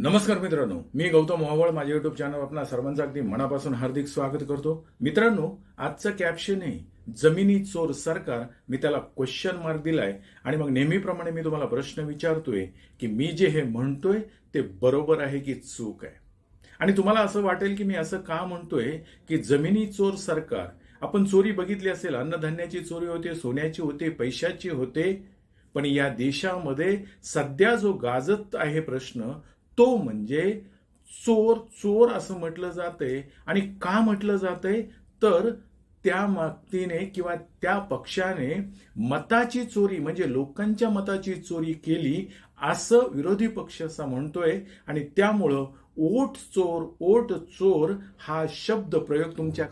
नमस्कार मित्रांनो मी गौतम मोहवळ माझ्या युट्यूब चॅनल आपण सर्वांचं अगदी मनापासून हार्दिक स्वागत करतो. मित्रांनो आजचं कॅप्शन आहे जमिनी चोर सरकार. मी त्याला क्वेश्चन मार्क दिलाय. आणि मग नेहमीप्रमाणे मी तुम्हाला प्रश्न विचारतोय की मी जे हे म्हणतोय ते बरोबर आहे की चूक आहे? आणि तुम्हाला असं वाटेल की मी असं का म्हणतोय की जमिनी चोर सरकार? आपण चोरी बघितली असेल अन्नधान्याची चोरी होते सोन्याची होते पैशाची होते. पण या देशामध्ये सध्या जो गाजत आहे प्रश्न तो म्हणजे चोर चोर असं म्हटलं जातंय आणि का म्हटलं जातंय? तर त्या व्यक्तीने किंवा त्या पक्षाने मताची चोरी म्हणजे लोकांच्या मताची चोरी केली असं विरोधी पक्ष असा म्हणतोय आणि त्यामुळं ओट चोर ओट चोर हा शब्द प्रयोग तुमच्या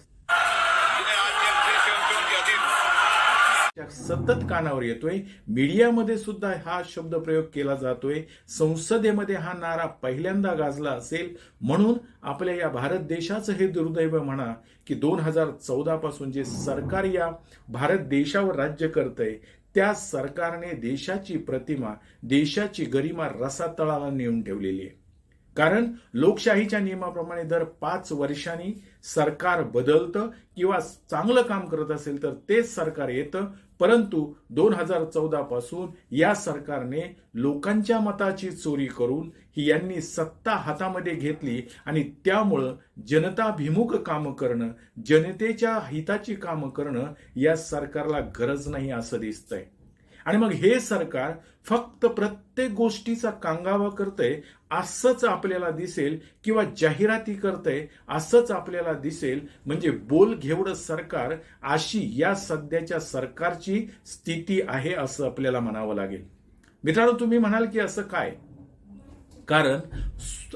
सतत कानावर येतोय. मीडियामध्ये सुद्धा हा शब्द प्रयोग केला जातोय. संसदेमध्ये हा नारा पहिल्यांदा गाजला असेल. म्हणून आपल्या या भारत देशाचं हे दुर्दैव म्हणा की दोन हजार चौदा पासून जे सरकार या भारत देशावर राज्य करतंय त्या सरकारने देशाची प्रतिमा देशाची गरिमा रसातळाला नेऊन ठेवलेली आहे. कारण लोकशाहीच्या नियमाप्रमाणे दर पाच वर्षांनी सरकार बदलतं किंवा चांगलं काम करत असेल तर तेच सरकार येतं. परंतु दोन हजार चौदा पासून या सरकारने लोकांच्या मताची चोरी करून ही यांनी सत्ता हातामध्ये घेतली आणि त्यामुळं जनताभिमुख कामं करणं जनतेच्या हिताची कामं करणं या सरकारला गरज नाही असं दिसतंय. आणि मग हे सरकार फक्त प्रत्येक गोष्टीचा कांगावा करतंय असंच आपल्याला दिसेल किंवा जाहिराती करतंय असंच आपल्याला दिसेल. म्हणजे बोल घेवडं सरकार अशी या सध्याच्या सरकारची स्थिती आहे असं आपल्याला म्हणावं लागेल. मित्रांनो तुम्ही म्हणाल की असं काय? कारण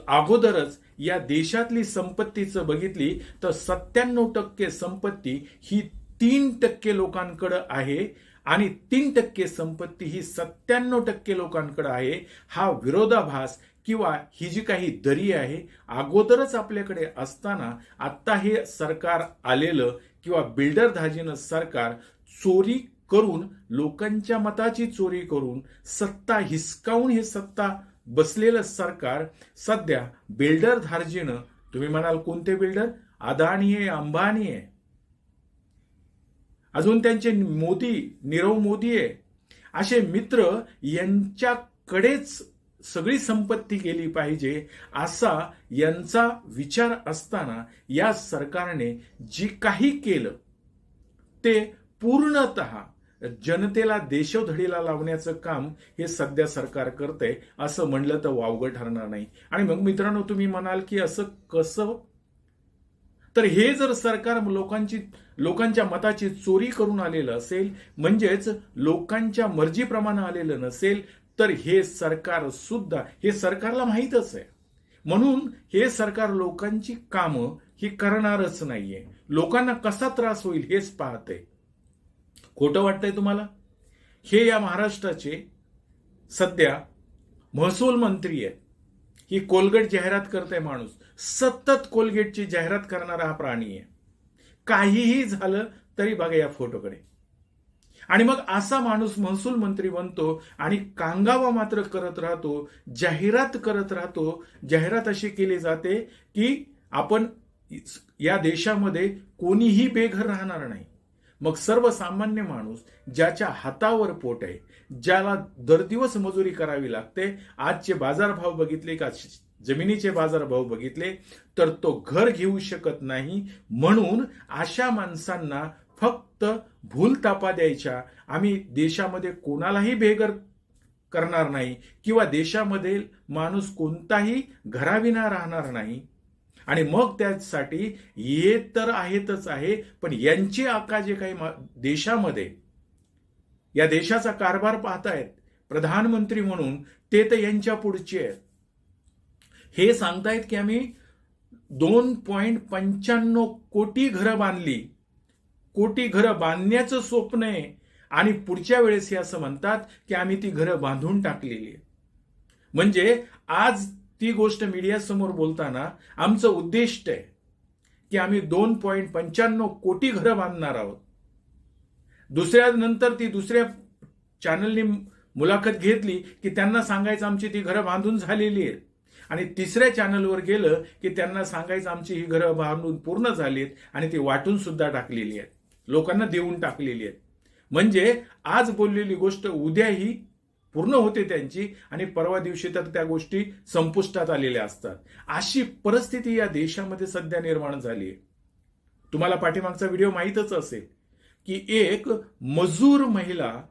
अगोदरच या देशातली संपत्तीचं बघितली तर सत्त्याण्णव टक्के संपत्ती ही तीन टक्के लोकांकडं आहे. आणि तीन टक्के संपत्ती ही सत्त्याण्णव टक्के लोकांकडे आहे हा विरोधाभास किंवा ही जी काही दरी आहे अगोदरच आपल्याकडे असताना आत्ता हे सरकार आलेलं किंवा बिल्डर धाजीनं सरकार चोरी करून लोकांच्या मताची चोरी करून सत्ता हिसकावून हे सत्ता बसलेलं सरकार सध्या बिल्डर धार्जीनं तुम्ही म्हणाल कोणते बिल्डर? अदानी आहे अंबानी आहे. अजून त्यांचे मोदी नीरव मोदी आहे. असे मित्र यांच्याकडेच सगळी संपत्ती गेली पाहिजे असा यांचा विचार असताना या सरकारने जी काही केलं ते पूर्णत जनतेला देशोधडीला लावण्याचं काम हे सध्या सरकार करतंय असं म्हणलं तर वावगं ठरणार नाही. आणि मग मित्रांनो तुम्ही म्हणाल की असं कसं तर हे जर सरकार लोकांची लोकांच्या मताची चोरी करून आलेलं असेल म्हणजेच लोकांच्या मर्जीप्रमाणे आलेलं नसेल तर हे सरकार सुद्धा हे सरकारला माहीतच आहे. म्हणून हे सरकार लोकांची कामं ही करणारच नाहीये. लोकांना कसा त्रास होईल हेच पाहते. खोटं वाटतंय तुम्हाला? हे या महाराष्ट्राचे सध्या महसूल मंत्री आहेत. ही कोलगट जाहिरात करते माणूस. सतत कोलगेटची जाहिरात करणारा हा प्राणी आहे. काहीही झालं तरी बघा या फोटोकडे. आणि मग असा माणूस महसूल मंत्री बनतो आणि कांगावा मात्र करत राहतो जाहिरात करत राहतो. जाहिरात अशी केली जाते की आपण या देशामध्ये कोणीही बेघर राहणार नाही. मग सर्वसामान्य माणूस ज्याच्या हातावर पोट आहे ज्याला दर दिवस मजुरी करावी लागते आजचे बाजारभाव बघितले का? जमिनीचे बाजारभाव बघितले तर तो घर घेऊ शकत नाही. म्हणून अशा माणसांना फक्त भूलतापा द्यायच्या. आम्ही देशामध्ये कोणालाही बेघर करणार नाही किंवा देशामध्ये माणूस कोणताही घराविना राहणार नाही. आणि मग त्यासाठी हे तर आहेतच आहे पण यांची आका जे काही देशामध्ये या देशाचा कारभार पाहतायत प्रधानमंत्री म्हणून ते तर यांच्या पुढचे आहेत. हे सांगतायत की आम्ही दोन पॉईंट पंच्याण्णव कोटी घरं बांधली. कोटी घरं बांधण्याचं स्वप्न आहे. आणि पुढच्या वेळेस हे असं म्हणतात की आम्ही ती घरं बांधून टाकलेली आहे म्हणजे आज ती गोष्ट मीडियासमोर बोलताना आमचं उद्दिष्ट आहे की आम्ही दोन पॉईंट पंच्याण्णव कोटी घरं बांधणार आहोत. दुसऱ्या नंतर ती दुसऱ्या चॅनलनी मुलाखत घेतली की त्यांना सांगायचं आमची ती घरं बांधून झालेली आहेत. आणि तिसऱ्या चॅनलवर गेलं की त्यांना सांगायचं आमची ही घरं बांधून पूर्ण झाली आहेत आणि ती वाटून सुद्धा टाकलेली आहेत. लोकांना देऊन टाकलेली आहेत. म्हणजे आज बोललेली गोष्ट उद्याही पूर्ण होते त्यांची आणि परवा दिवशी तर त्या गोष्टी संपुष्टात आलेल्या असतात. अशी परिस्थिती या देशामध्ये सध्या निर्माण झाली आहे. तुम्हाला पाठीमागचा व्हिडिओ माहीतच असेल की एक मजूर महिला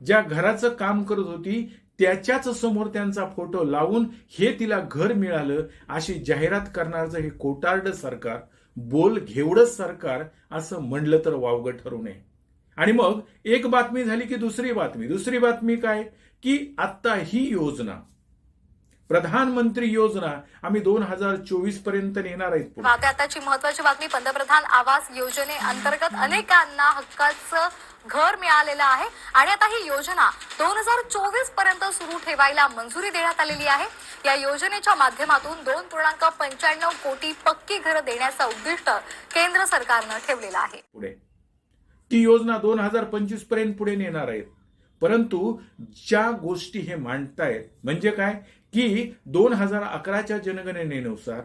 ज्या घराचं काम करत होती त्याच्याच समोर त्यांचा फोटो लावून हे तिला घर मिळालं अशी जाहिरात करणारचं हे कोटार्ड सरकार बोल घेवडं सरकार असं म्हणलं तर वावगं ठरू नये. आणि मग एक बातमी झाली की दुसरी बातमी. दुसरी बातमी काय? की आता ही योजना प्रधानमंत्री योजना आम्ही दोन हजार चोवीसपर्यंत नेणार आहेत आताची महत्वाची बातमी पंतप्रधान आवास योजनेअंतर्गत अनेकांना हक्काचं घर मिळालेलं आहे आणि आता ही योजना दोन हजार चोवीसपर्यंत सुरू ठेवायला मंजुरी देण्यात आलेली आहे. या योजनेच्या माध्यमातून दोन पूर्णांक पंच्याण्णव कोटी पक्की घरं देण्याचं उद्दिष्ट केंद्र सरकारनं ठेवलेलं आहे. पुढे. ती योजना दोन हजार पंचवीसपर्यंत पुढे नेणार आहेत. परंतु ज्या गोष्टी हे मांडतायत म्हणजे काय? की दोन हजार अकराच्या जनगणनेनुसार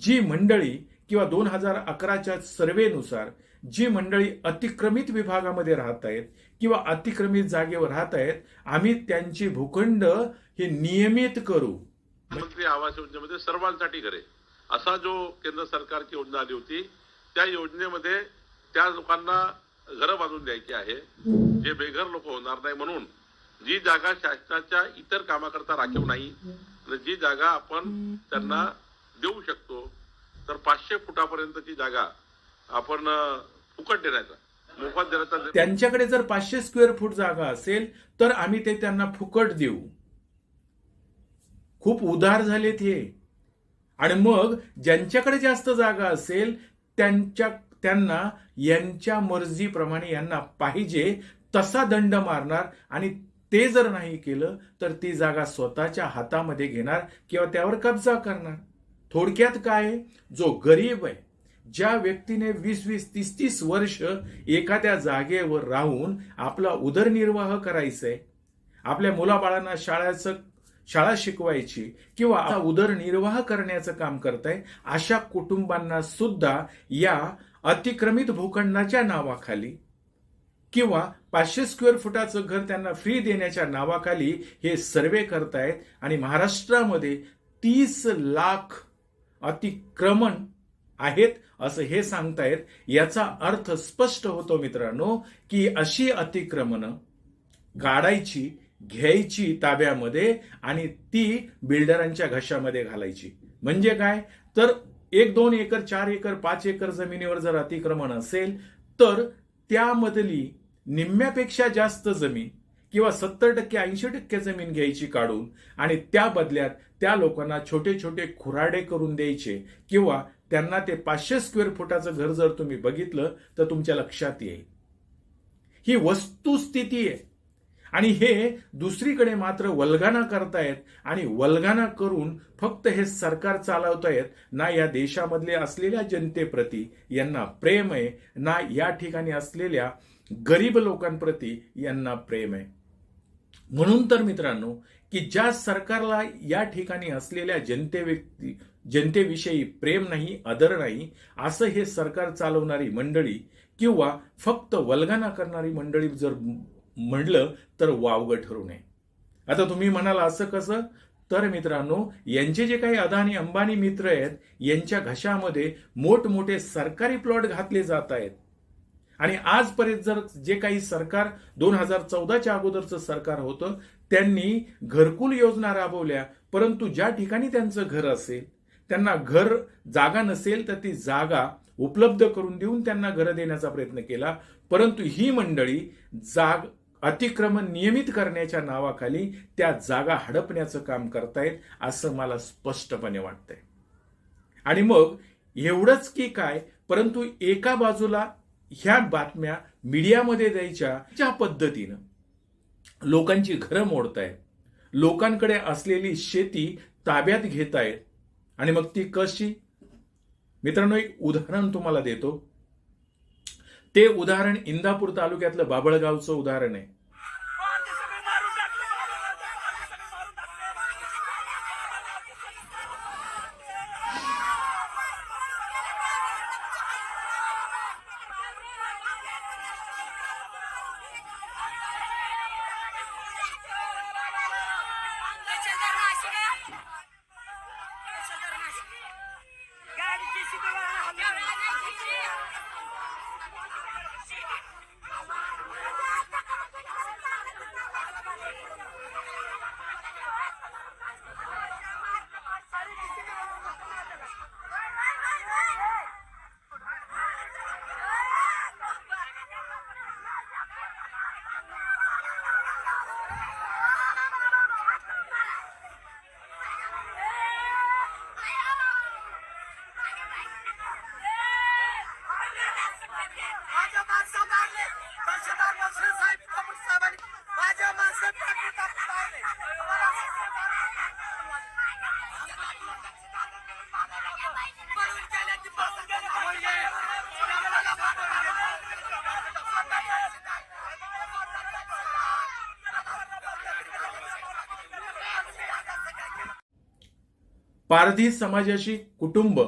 जी मंडळी किंवा दोन हजार अकराच्या सर्वेनुसार जी मंडळी अतिक्रमित विभागामध्ये राहत आहेत किंवा अतिक्रमित जागेवर राहत आहेत आम्ही त्यांची भूखंड हे नियमित करू. प्रधानमंत्री आवास योजनेमध्ये सर्वांसाठी घरे. असा जो केंद्र सरकारची योजना आली होती त्या योजनेमध्ये त्या लोकांना घरं बांधून द्यायची आहे. जे बेघर लोक होणार नाही म्हणून जी जागा शासनाच्या इतर कामाकरता राखीव नाही जी जागा आपण त्यांना देऊ शकतो तर पाचशे फुटापर्यंतची जागा आपण फुकट देण्याचा मोफत देण्याचा त्यांच्याकडे जर पाचशे स्क्वेअर फूट जागा असेल तर आम्ही ते त्यांना फुकट देऊ. खूप उदार झालेत हे. आणि मग ज्यांच्याकडे जास्त जागा असेल त्यांच्या त्यांना यांच्या मर्जीप्रमाणे यांना पाहिजे तसा दंड मारणार आणि ते जर नाही केलं तर ती जागा स्वतःच्या हातामध्ये घेणार किंवा त्यावर कब्जा करणार. थोडक्यात काय जो गरीब आहे ज्या व्यक्तीने वीस वीस तीस तीस वर्ष एखाद्या जागेवर राहून आपला उदरनिर्वाह करायचा आहे आपल्या मुलाबाळांना शाळेचं शाळा शिकवायची किंवा उदरनिर्वाह करण्याचं काम करताय अशा कुटुंबांना सुद्धा या अतिक्रमित भूखंडाच्या नावाखाली किंवा पाचशे स्क्वेअर फुटाचं घर त्यांना फ्री देण्याच्या नावाखाली हे सर्वे करतायत आणि महाराष्ट्रामध्ये तीस लाख अतिक्रमण आहेत असं हे सांगतायत. याचा अर्थ स्पष्ट होतो मित्रांनो की अशी अतिक्रमणं काढायची घ्यायची ताब्यामध्ये आणि ती बिल्डरांच्या घशामध्ये घालायची. म्हणजे काय? तर एक दोन एकर चार एकर पाच एकर जमिनीवर जर अतिक्रमण असेल तर त्यामधली निम्म्यापेक्षा जास्त जमीन किंवा सत्तर टक्के ऐंशी टक्के जमीन घ्यायची काढून आणि त्या बदल्यात त्या लोकांना छोटे छोटे खुराडे करून द्यायचे किंवा त्यांना ते पाचशे स्क्वेअर फुटाचं घर जर तुम्ही बघितलं तर तुमच्या लक्षात येईल. ही वस्तुस्थिती आहे. आणि हे दुसरीकडे मात्र वल्गाना करतायत आणि वल्गाना करून फक्त हे सरकार चालवतायत ना या देशामधले असलेल्या जनतेप्रती यांना प्रेम आहे ना या ठिकाणी असलेल्या गरीब लोकांप्रती यांना प्रेम आहे. म्हणून तर मित्रांनो की ज्या सरकारला या ठिकाणी असलेल्या जनते व्यक्ती जनतेविषयी प्रेम नाही आदर नाही असं हे सरकार चालवणारी मंडळी किंवा फक्त वल्गना करणारी मंडळी जर म्हणलं तर वावगं ठरू नये. आता तुम्ही म्हणाल असं कसं? तर मित्रांनो यांचे जे काही अदानी अंबानी मित्र आहेत यांच्या घशामध्ये मोठमोठे सरकारी प्लॉट घातले जात आहेत. आणि आजपर्यंत जर जे काही सरकार दोन हजार चौदाच्या अगोदरचं सरकार होतं त्यांनी घरकुल योजना राबवल्या. परंतु ज्या ठिकाणी त्यांचं घर असेल त्यांना घर जागा नसेल तर ती जागा उपलब्ध करून देऊन त्यांना घरं देण्याचा प्रयत्न केला. परंतु ही मंडळी जाग अतिक्रमण नियमित करण्याच्या नावाखाली त्या जागा हडपण्याचं काम करतायत असं मला स्पष्टपणे वाटतंय. आणि मग एवढंच की काय? परंतु एका बाजूला ह्या बातम्या मीडियामध्ये द्यायच्या ज्या पद्धतीनं लोकांची घरं मोडतायत लोकांकडे असलेली शेती ताब्यात घेतायत आणि मग ती कशी? मित्रांनो एक उदाहरण तुम्हाला देतो. ते उदाहरण इंदापूर तालुक्यातलं बाबळगावचं उदाहरण आहे. पारधी समाजाशी कुटुंब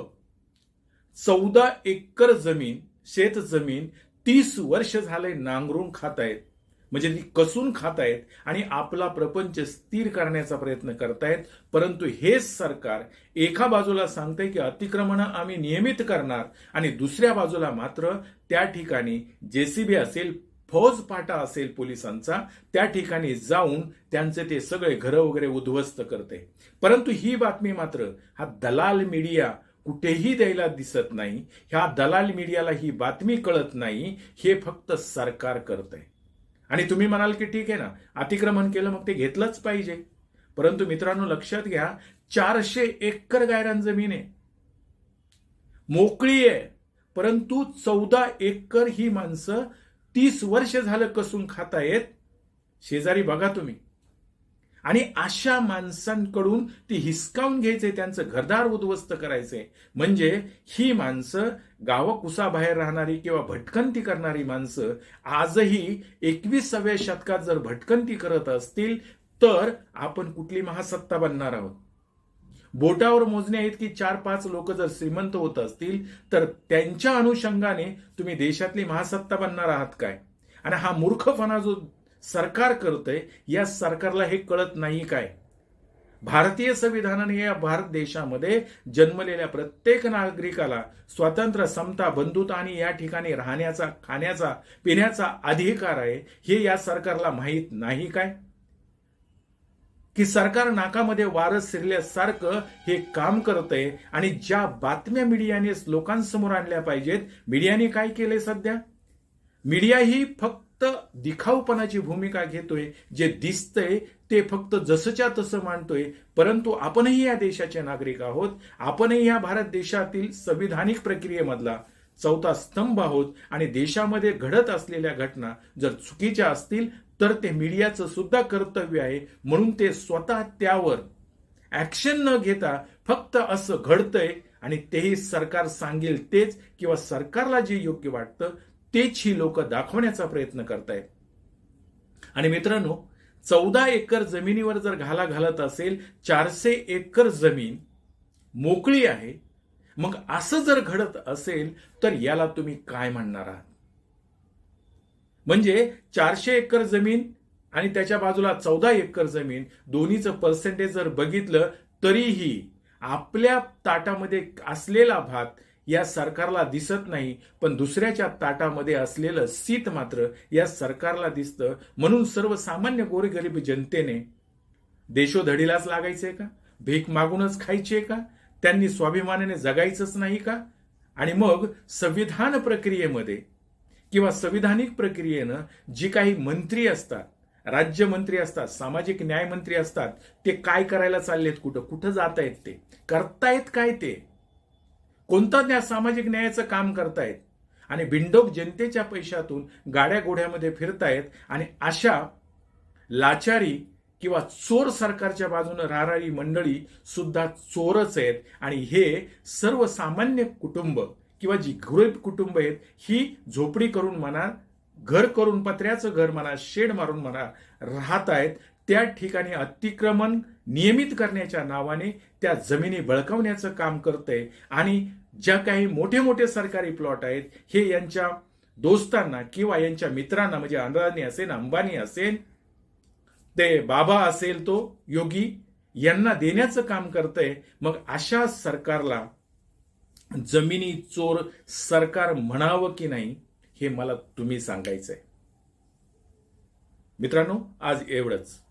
चौदा एकर जमीन शेत जमीन तीस वर्ष झाले नांगरून खात आहेत. म्हणजे ती कसून खात आहेत आणि आपला प्रपंच स्थिर करण्याचा प्रयत्न करतायत. परंतु हेच सरकार एका बाजूला सांगते की अतिक्रमण आम्ही नियमित करणार आणि दुसऱ्या बाजूला मात्र त्या ठिकाणी जेसीबी असेल फौजपाटा असेल पोलिसांचा त्या ठिकाणी जाऊन त्यांचे ते सगळे घरं वगैरे उद्ध्वस्त करते. परंतु ही बातमी मात्र हा दलाल मीडिया कुठेही द्यायला दिसत नाही ह्या दलाल मीडियाला ही बातमी कळत नाही हे फक्त सरकार करतंय आणि तुम्ही म्हणाल की ठीक आहे ना अतिक्रमण केलं मग ते घेतलंच पाहिजे. परंतु मित्रांनो लक्षात घ्या चारशे एकर गायरान जमीन आहे. मोकळी आहे. परंतु चौदा एकर ही माणसं तीस वर्ष झालं कसून खातायत? शेजारी बघा तुम्ही. आणि अशा माणसांकडून ती हिसकावून घ्यायचे त्यांचं घरदार उद्ध्वस्त करायचे. म्हणजे ही माणसं गावकुसाबाहेर राहणारी किंवा भटकंती करणारी माणसं आजही एकविसाव्या शतकात जर भटकंती करत असतील तर आपण कुठली महासत्ता बनणार आहोत? बोटावर मोजणे आहेत की चार पाच लोक जर श्रीमंत होत असतील तर त्यांच्या अनुषंगाने तुम्ही देशातली महासत्ता बनणार आहात काय? आणि हा मूर्खपणा जो सरकार करतंय या सरकारला हे कळत नाही काय? भारतीय संविधानाने या भारत देशामध्ये जन्मलेल्या प्रत्येक नागरिकाला स्वातंत्र्य समता बंधुता आणि या ठिकाणी राहण्याचा खाण्याचा पिण्याचा अधिकार आहे हे या सरकारला माहीत नाही काय? की सरकार नाकामध्ये वारस शिरल्यासारखं हे काम करतंय आणि ज्या बातम्या मीडियाने लोकांसमोर आणल्या पाहिजेत मीडियाने काय केलंय सध्या? मीडिया ही फक्त दिखाऊपणाची भूमिका घेतोय जे दिसतंय ते फक्त जसंच्या तसं मांडतोय परंतु आपणही या देशाचे नागरिक आहोत आपणही या भारत देशातील संविधानिक प्रक्रियेमधला चौथा स्तंभ आहोत आणि देशामध्ये घडत असलेल्या घटना जर चुकीच्या असतील तर ते मीडियाचं सुद्धा कर्तव्य आहे. म्हणून ते स्वतः त्यावर ऍक्शन न घेता फक्त असं घडतंय आणि तेही सरकार सांगेल तेच किंवा सरकारला जे योग्य वाटतं तेच ही लोक दाखवण्याचा प्रयत्न करतायत. आणि मित्रांनो चौदा एकर जमिनीवर जर घाला घालत असेल चारशे एकर जमीन मोकळी आहे. मग असं जर घडत असेल तर याला तुम्ही काय म्हणणार आहात? म्हणजे चारशे एकर जमीन आणि त्याच्या बाजूला चौदा एकर जमीन दोन्हीचं पर्सेंटेज जर बघितलं तरीही आपल्या ताटामध्ये असलेला भात या सरकारला दिसत नाही पण दुसऱ्याच्या ताटामध्ये असलेलं सीत मात्र या सरकारला दिसतं. म्हणून सर्वसामान्य गोरगरीब जनतेने देशोधडीलाच लागायचंय का? भीक मागूनच खायचे का? त्यांनी स्वाभिमानाने जगायचंच नाही का? आणि मग संविधान प्रक्रियेमध्ये किंवा संविधानिक प्रक्रियेनं जी काही मंत्री असतात राज्यमंत्री असतात सामाजिक न्यायमंत्री असतात ते काय करायला चाललेत कुठं? कुठं जात आहेत ते? करतायत काय ते? कोणतं त्या सामाजिक न्यायाचं काम करतायत? आणि बिंडोक जनतेच्या पैशातून गाड्या गोड्यामध्ये फिरतायत आणि अशा लाचारी किंवा चोर सरकारच्या बाजूने राहणारी मंडळी सुद्धा चोरच आहेत. आणि हे सर्वसामान्य कुटुंब किंवा जी गरीब कुटुंब आहेत ही झोपडी करून म्हणा घर करून पत्र्याचं घर म्हणा शेड मारून म्हणा राहत आहेत त्या ठिकाणी अतिक्रमण नियमित करण्याच्या नावाने त्या जमिनी बळकावण्याचं काम करतंय. आणि ज्या काही मोठे मोठे सरकारी प्लॉट आहेत हे यांच्या दोस्तांना किंवा यांच्या मित्रांना म्हणजे अंदानी असेल अंबानी असेल ते बाबा असेल तो योगी यांना देण्याचं काम करतंय. मग अशा सरकारला जमिनी चोर सरकार म्हणावं की नाही हे मला तुम्ही सांगायचंय. मित्रांनो आज एवढंच.